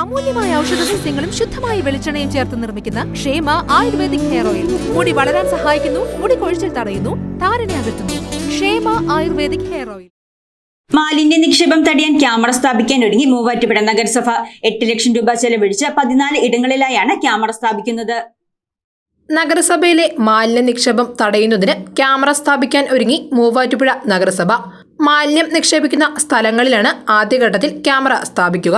അമൂല്യമായ ഔഷധ സസ്യങ്ങളും ശുദ്ധമായ വെളിച്ചെണ്ണയും ചേർത്ത് നിർമ്മിക്കുന്ന ക്ഷേമ ആയുർവേദിക് ഹെയർ ഓയിൽ. മുടി വളരാൻ സഹായിക്കുന്നു മുടി കൊഴിച്ചിൽ തടയുന്നു താരനെ അകറ്റുന്നു. ക്ഷേമ ആയുർവേദിക് ഹെയർ ഓയിൽ. മാലിന്യ നിക്ഷേപം തടയാൻ ക്യാമറ സ്ഥാപിക്കാൻ ഒരുങ്ങി മൂവാറ്റുപുഴ നഗരസഭ. എട്ട് ലക്ഷം രൂപ ചെലവഴിച്ച് പതിനാല് ഇടങ്ങളിലായാണ് ക്യാമറ സ്ഥാപിക്കുന്നത്. നഗരസഭയിലെ മാലിന്യ നിക്ഷേപം തടയുന്നതിന് ക്യാമറ സ്ഥാപിക്കാൻ ഒരുങ്ങി മൂവാറ്റുപുഴ നഗരസഭ. മാലിന്യം നിക്ഷേപിക്കുന്ന സ്ഥലങ്ങളിലാണ് ആദ്യഘട്ടത്തിൽ ക്യാമറ സ്ഥാപിക്കുക.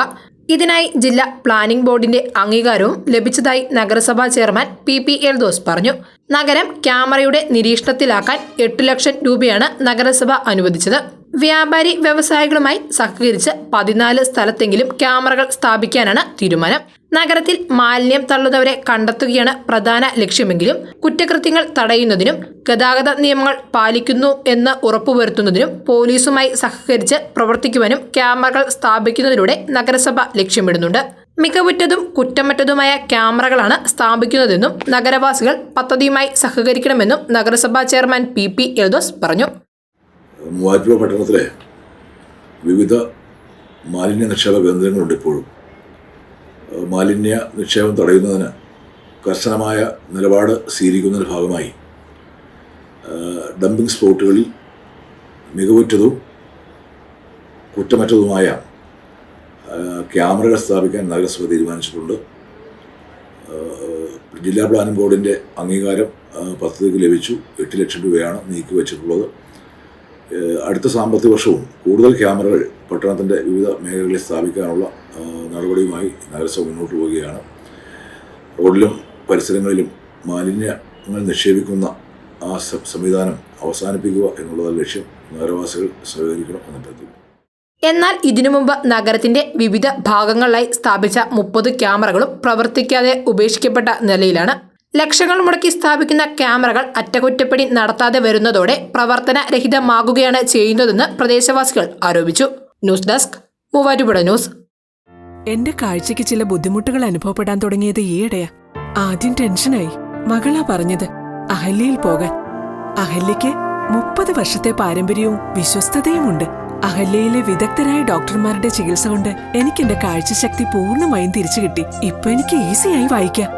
ഇതിനായി ജില്ലാ പ്ലാനിംഗ് ബോർഡിന്റെ അംഗീകാരവും ലഭിച്ചതായി നഗരസഭാ ചെയർമാൻ പി പി എൽദോസ് പറഞ്ഞു. നഗരം ക്യാമറയുടെ നിരീക്ഷണത്തിലാക്കാൻ എട്ട് ലക്ഷം രൂപയാണ് നഗരസഭ അനുവദിച്ചത്. വ്യാപാരി വ്യവസായികളുമായി സഹകരിച്ച് പതിനാല് സ്ഥലത്തെങ്കിലും ക്യാമറകൾ സ്ഥാപിക്കാനാണ് തീരുമാനം. നഗരത്തിൽ മാലിന്യം തള്ളുന്നവരെ കണ്ടെത്തുകയാണ് പ്രധാന ലക്ഷ്യമെങ്കിലും കുറ്റകൃത്യങ്ങൾ തടയുന്നതിനും ഗതാഗത നിയമങ്ങൾ പാലിക്കുന്നു എന്ന് ഉറപ്പുവരുത്തുന്നതിനും പോലീസുമായി സഹകരിച്ച് പ്രവർത്തിക്കുവാനും ക്യാമറകൾ സ്ഥാപിക്കുന്നതിലൂടെ നഗരസഭ ലക്ഷ്യമിടുന്നുണ്ട്. മികവുറ്റതും കുറ്റമറ്റതുമായ ക്യാമറകളാണ് സ്ഥാപിക്കുന്നതെന്നും നഗരവാസികൾ പദ്ധതിയുമായി സഹകരിക്കണമെന്നും നഗരസഭാ ചെയർമാൻ പി പി എൽദോസ് പറഞ്ഞു. മൂവാറ്റുപുഴ പട്ടണത്തിലെ വിവിധ മാലിന്യ നിക്ഷേപ കേന്ദ്രങ്ങളുണ്ട് ഇപ്പോഴും. മാലിന്യ നിക്ഷേപം തടയുന്നതിന് കർശനമായ നിലപാട് സ്വീകരിക്കുന്നതിന്റെ ഭാഗമായി. ഡംപിംഗ് സ്പോട്ടുകളിൽ മികവുറ്റതും കുറ്റമറ്റതുമായ ക്യാമറകൾ സ്ഥാപിക്കാൻ നഗരസഭ തീരുമാനിച്ചിട്ടുണ്ട്. ജില്ലാ പ്ലാനിംഗ് ബോർഡിന്റെ അംഗീകാരം പദ്ധതിക്ക് ലഭിച്ചു. എട്ട് ലക്ഷം രൂപയാണ് നീക്കി വച്ചിട്ടുള്ളത് അടുത്ത സാമ്പത്തിക വർഷവും കൂടുതൽ ക്യാമറകൾ പട്ടണത്തിന്റെ വിവിധ മേഖലകളിൽ സ്ഥാപിക്കാനുള്ള നടപടിയുമായി നഗരസഭ മുന്നോട്ട് പോവുകയാണ്. റോഡിലും പരിസരങ്ങളിലും മാലിന്യങ്ങൾ നിക്ഷേപിക്കുന്ന ആ സംവിധാനം അവസാനിപ്പിക്കുക എന്നുള്ളതാണ് ലക്ഷ്യം. നഗരവാസികൾ സഹകരിക്കണം എന്ന് എന്നാൽ ഇതിനു മുമ്പ് നഗരത്തിന്റെ വിവിധ ഭാഗങ്ങളിലായി സ്ഥാപിച്ച മുപ്പത് ക്യാമറകളും പ്രവർത്തിക്കാതെ ഉപേക്ഷിക്കപ്പെട്ട നിലയിലാണ് ലക്ഷങ്ങൾ മുടക്കി സ്ഥാപിക്കുന്ന ക്യാമറകൾ അറ്റകുറ്റപ്പണി നടത്താതെ വരുന്നതോടെ പ്രവർത്തന രഹിതമാകുകയാണ് ചെയ്യുന്നതെന്ന് പ്രദേശവാസികൾ ആരോപിച്ചു. News desk Muvattupuzha news. എന്റെ കാഴ്ചയ്ക്ക് ചില ബുദ്ധിമുട്ടുകൾ അനുഭവപ്പെടാൻ തുടങ്ങിയത് ഈയിടെയാ. ആദ്യം ടെൻഷനായി. മകളാ പറഞ്ഞത് അഹല്യയിൽ പോകാൻ. അഹല്യയ്ക്ക് മുപ്പത് വർഷത്തെ പാരമ്പര്യവും വിശ്വസ്തതയുമുണ്ട്. അഹല്യയിലെ വിദഗ്ധരായ ഡോക്ടർമാരുടെ ചികിത്സ കൊണ്ട് എനിക്ക് എന്റെ കാഴ്ചശക്തി പൂർണമായും തിരിച്ചു കിട്ടി ഇപ്പൊ എനിക്ക് ഈസിയായി വായിക്കാം.